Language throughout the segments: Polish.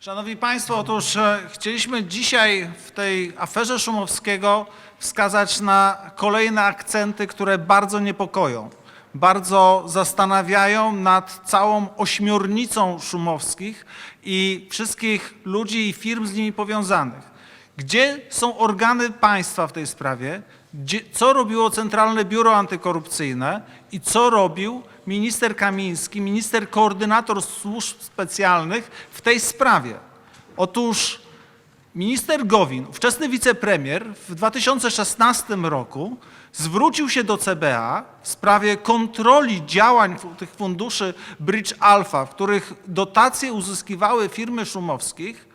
Szanowni Państwo, otóż e, chcieliśmy dzisiaj w tej aferze Szumowskiego wskazać na kolejne akcenty, które bardzo niepokoją, bardzo zastanawiają nad całą ośmiornicą Szumowskich i wszystkich ludzi i firm z nimi powiązanych. Gdzie są organy państwa w tej sprawie? Gdzie, co robiło Centralne Biuro Antykorupcyjne i co robił minister Kamiński, minister koordynator służb specjalnych w tej sprawie? Otóż minister Gowin, ówczesny wicepremier, w 2016 roku zwrócił się do CBA w sprawie kontroli działań tych funduszy Bridge Alpha, w których dotacje uzyskiwały firmy szumowskich,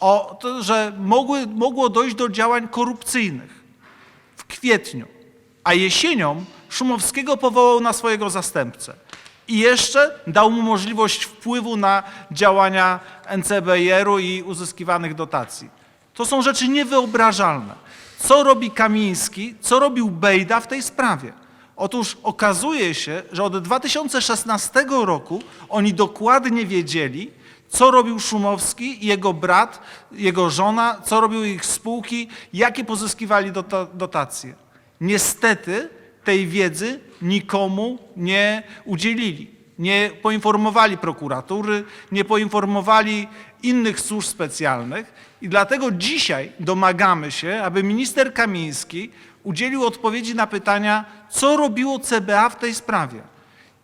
o to, że mogły, mogło dojść do działań korupcyjnych w kwietniu, a jesienią Szumowskiego powołał na swojego zastępcę. I jeszcze dał mu możliwość wpływu na działania NCBR-u i uzyskiwanych dotacji. To są rzeczy niewyobrażalne. Co robi Kamiński, co robił Bejda w tej sprawie? Otóż okazuje się, że od 2016 roku oni dokładnie wiedzieli, co robił Szumowski jego brat, jego żona, co robiły ich spółki, jakie pozyskiwali dota- dotacje. Niestety tej wiedzy nikomu nie udzielili. Nie poinformowali prokuratury, nie poinformowali innych służb specjalnych i dlatego dzisiaj domagamy się, aby minister Kamiński udzielił odpowiedzi na pytania, co robiło CBA w tej sprawie.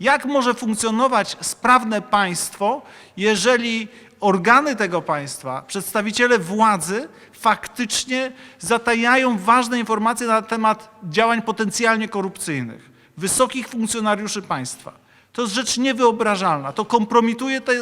Jak może funkcjonować sprawne państwo, jeżeli organy tego państwa, przedstawiciele władzy faktycznie zatajają ważne informacje na temat działań potencjalnie korupcyjnych wysokich funkcjonariuszy państwa? To jest rzecz niewyobrażalna. To kompromituje tę,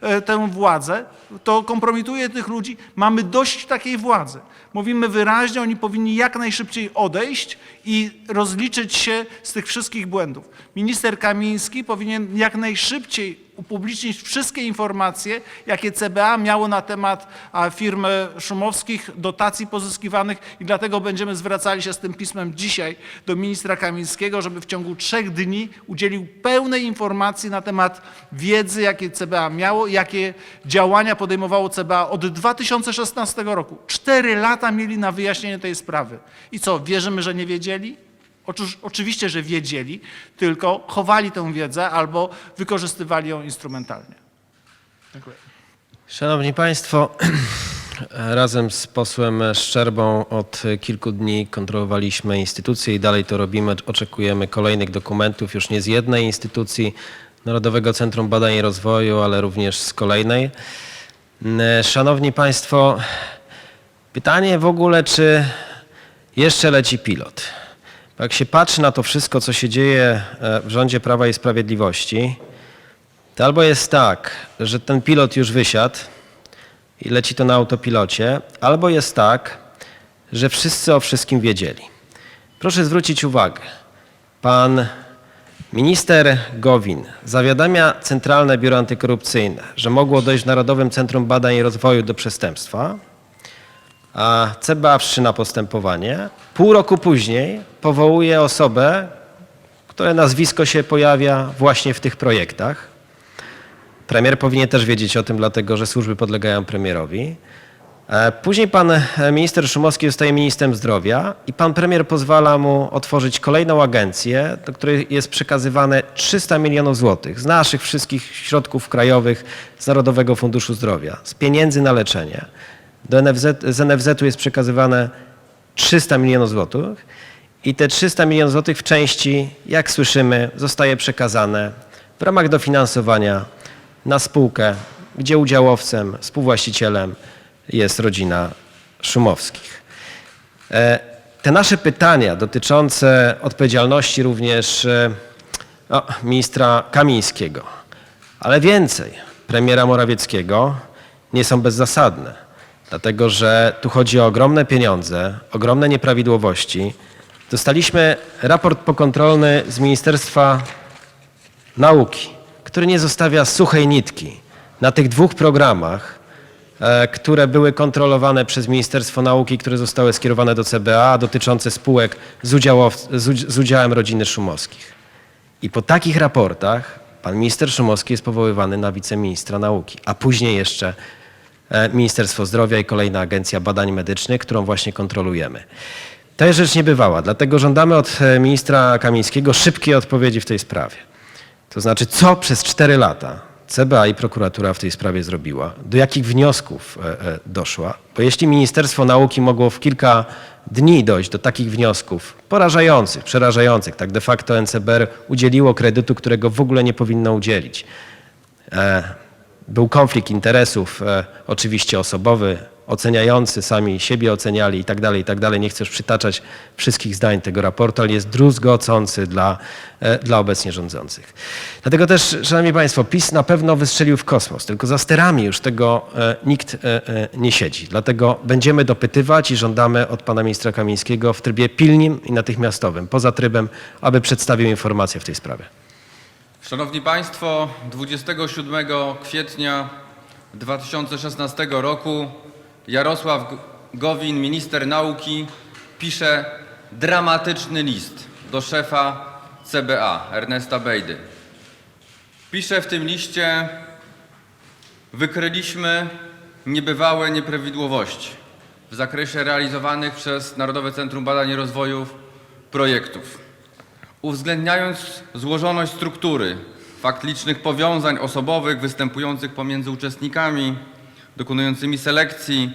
e, tę władzę, to kompromituje tych ludzi. Mamy dość takiej władzy. Mówimy wyraźnie, oni powinni jak najszybciej odejść i rozliczyć się z tych wszystkich błędów. Minister Kamiński powinien jak najszybciej upublicznić wszystkie informacje, jakie CBA miało na temat a, firmy szumowskich, dotacji pozyskiwanych i dlatego będziemy zwracali się z tym pismem dzisiaj do ministra Kamińskiego, żeby w ciągu trzech dni udzielił pełnej informacji na temat wiedzy, jakie CBA miało, jakie działania podejmowało CBA od 2016 roku. Cztery lata mieli na wyjaśnienie tej sprawy. I co, wierzymy, że nie wiedzieli? Oczywiście, że wiedzieli, tylko chowali tę wiedzę albo wykorzystywali ją instrumentalnie. Dziękuję. Szanowni Państwo, razem z posłem Szczerbą od kilku dni kontrolowaliśmy instytucje i dalej to robimy. Oczekujemy kolejnych dokumentów już nie z jednej instytucji, Narodowego Centrum Badań i Rozwoju, ale również z kolejnej. Szanowni Państwo, pytanie w ogóle, czy jeszcze leci pilot? Jak się patrzy na to wszystko, co się dzieje e, w rządzie Prawa i Sprawiedliwości, to albo jest tak, że ten pilot już wysiadł i leci to na autopilocie, albo jest tak, że wszyscy o wszystkim wiedzieli. Proszę zwrócić uwagę, pan minister Gowin zawiadamia Centralne Biuro Antykorupcyjne, że mogło dojść w Narodowym Centrum Badań i Rozwoju do przestępstwa, a CBA wszczyna postępowanie. Pół roku później powołuje osobę, które nazwisko się pojawia właśnie w tych projektach. Premier powinien też wiedzieć o tym, dlatego że służby podlegają premierowi. E, Później pan e, minister Szumowski zostaje ministrem zdrowia i pan premier pozwala mu otworzyć kolejną agencję, do której jest przekazywane 300 milionów złotych z naszych wszystkich środków krajowych, z Narodowego Funduszu Zdrowia, z pieniędzy na leczenie. Do NFZ, z NFZ-u jest przekazywane 300 milionów złotych i te 300 milionów złotych w części, jak słyszymy, zostaje przekazane w ramach dofinansowania na spółkę, gdzie udziałowcem, współwłaścicielem jest rodzina Szumowskich. E, Te nasze pytania dotyczące odpowiedzialności również no, ministra Kamińskiego, ale więcej premiera Morawieckiego nie są bezzasadne, dlatego że tu chodzi o ogromne pieniądze, ogromne nieprawidłowości. Dostaliśmy raport pokontrolny z Ministerstwa Nauki, który nie zostawia suchej nitki na tych dwóch programach, e, które były kontrolowane przez Ministerstwo Nauki, które zostały skierowane do CBA, dotyczące spółek z, z, udz- z udziałem rodziny Szumowskich. I po takich raportach pan minister Szumowski jest powoływany na wiceministra nauki, a później jeszcze Ministerstwo Zdrowia i kolejna Agencja Badań Medycznych, którą właśnie kontrolujemy. To jest rzecz niebywała, dlatego żądamy od e, ministra Kamińskiego szybkiej odpowiedzi w tej sprawie. To znaczy, co przez cztery lata CBA i prokuratura w tej sprawie zrobiła, do jakich wniosków e, e, doszła, bo jeśli Ministerstwo Nauki mogło w kilka dni dojść do takich wniosków porażających, przerażających, tak de facto NCBR udzieliło kredytu, którego w ogóle nie powinno udzielić. Był konflikt interesów, e, oczywiście osobowy, oceniający, sami siebie oceniali i tak dalej, tak. Nie chcę już przytaczać wszystkich zdań tego raportu, ale jest druzgocący dla, e, dla obecnie rządzących. Dlatego też, Szanowni Państwo, PiS na pewno wystrzelił w kosmos, tylko za sterami już tego e, nikt nie siedzi. Dlatego będziemy dopytywać i żądamy od pana ministra Kamińskiego w trybie pilnym i natychmiastowym, poza trybem, aby przedstawił informację w tej sprawie. Szanowni Państwo, 27 kwietnia 2016 roku Jarosław Gowin, minister nauki, pisze dramatyczny list do szefa CBA, Ernesta Bejdy. Pisze w tym liście: Wykryliśmy niebywałe nieprawidłowości w zakresie realizowanych przez Narodowe Centrum Badań i Rozwoju projektów uwzględniając złożoność struktury, fakt licznych powiązań osobowych występujących pomiędzy uczestnikami dokonującymi selekcji,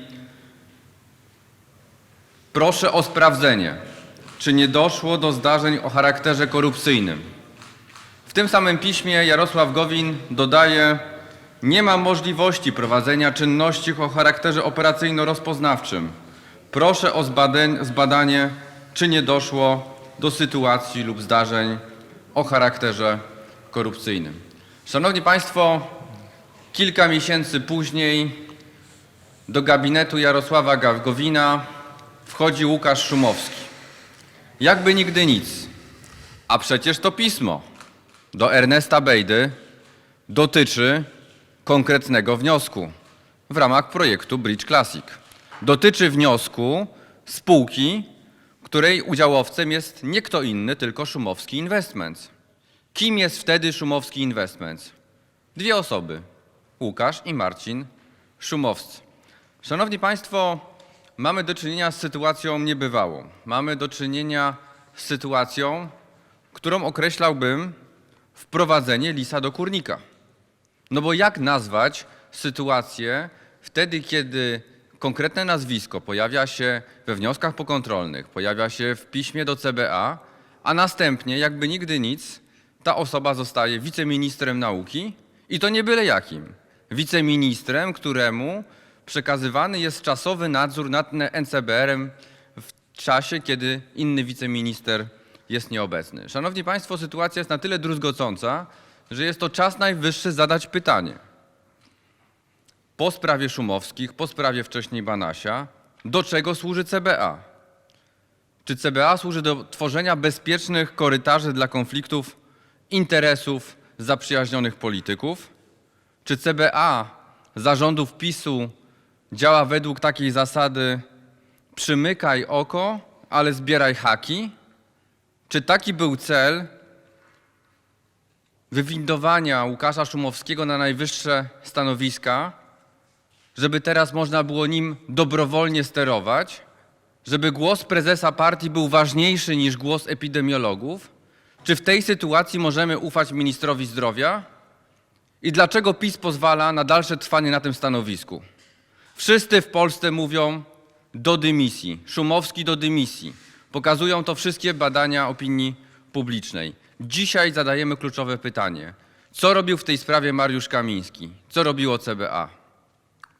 proszę o sprawdzenie, czy nie doszło do zdarzeń o charakterze korupcyjnym. W tym samym piśmie Jarosław Gowin dodaje, nie ma możliwości prowadzenia czynności o charakterze operacyjno-rozpoznawczym. Proszę o zbadanie, czy nie doszło do sytuacji lub zdarzeń o charakterze korupcyjnym. Szanowni Państwo, kilka miesięcy później do gabinetu Jarosława Gowina wchodzi Łukasz Szumowski. Jakby nigdy nic. A przecież to pismo do Ernesta Bejdy dotyczy konkretnego wniosku w ramach projektu Bridge Classic. Dotyczy wniosku spółki, której udziałowcem jest nie kto inny, tylko Szumowski Investments. Kim jest wtedy Szumowski Investments? Dwie osoby, Łukasz i Marcin Szumowscy. Szanowni Państwo, mamy do czynienia z sytuacją niebywałą. Mamy do czynienia z sytuacją, którą określałbym wprowadzenie lisa do kurnika. No bo jak nazwać sytuację wtedy, kiedy konkretne nazwisko pojawia się we wnioskach pokontrolnych, pojawia się w piśmie do CBA, a następnie, jakby nigdy nic, ta osoba zostaje wiceministrem nauki i to nie byle jakim. Wiceministrem, któremu przekazywany jest czasowy nadzór nad NCBR-em w czasie, kiedy inny wiceminister jest nieobecny. Szanowni Państwo, sytuacja jest na tyle druzgocąca, że jest to czas najwyższy zadać pytanie. Po sprawie Szumowskich, po sprawie wcześniej Banasia, do czego służy CBA? Czy CBA służy do tworzenia bezpiecznych korytarzy dla konfliktów interesów zaprzyjaźnionych polityków? Czy CBA zarządów PiSu działa według takiej zasady przymykaj oko, ale zbieraj haki? Czy taki był cel wywindowania Łukasza Szumowskiego na najwyższe stanowiska, żeby teraz można było nim dobrowolnie sterować, żeby głos prezesa partii był ważniejszy niż głos epidemiologów? Czy w tej sytuacji możemy ufać ministrowi zdrowia? I dlaczego PiS pozwala na dalsze trwanie na tym stanowisku? Wszyscy w Polsce mówią do dymisji, Szumowski do dymisji. Pokazują to wszystkie badania opinii publicznej. Dzisiaj zadajemy kluczowe pytanie. Co robił w tej sprawie Mariusz Kamiński? Co robiło CBA?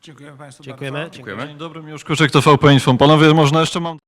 Dziękuję Państwu Dziękujemy. bardzo. Dziękujemy. Dzień dobry, Miłosz Kuczek, TVP Info. Panowie, można jeszcze mam...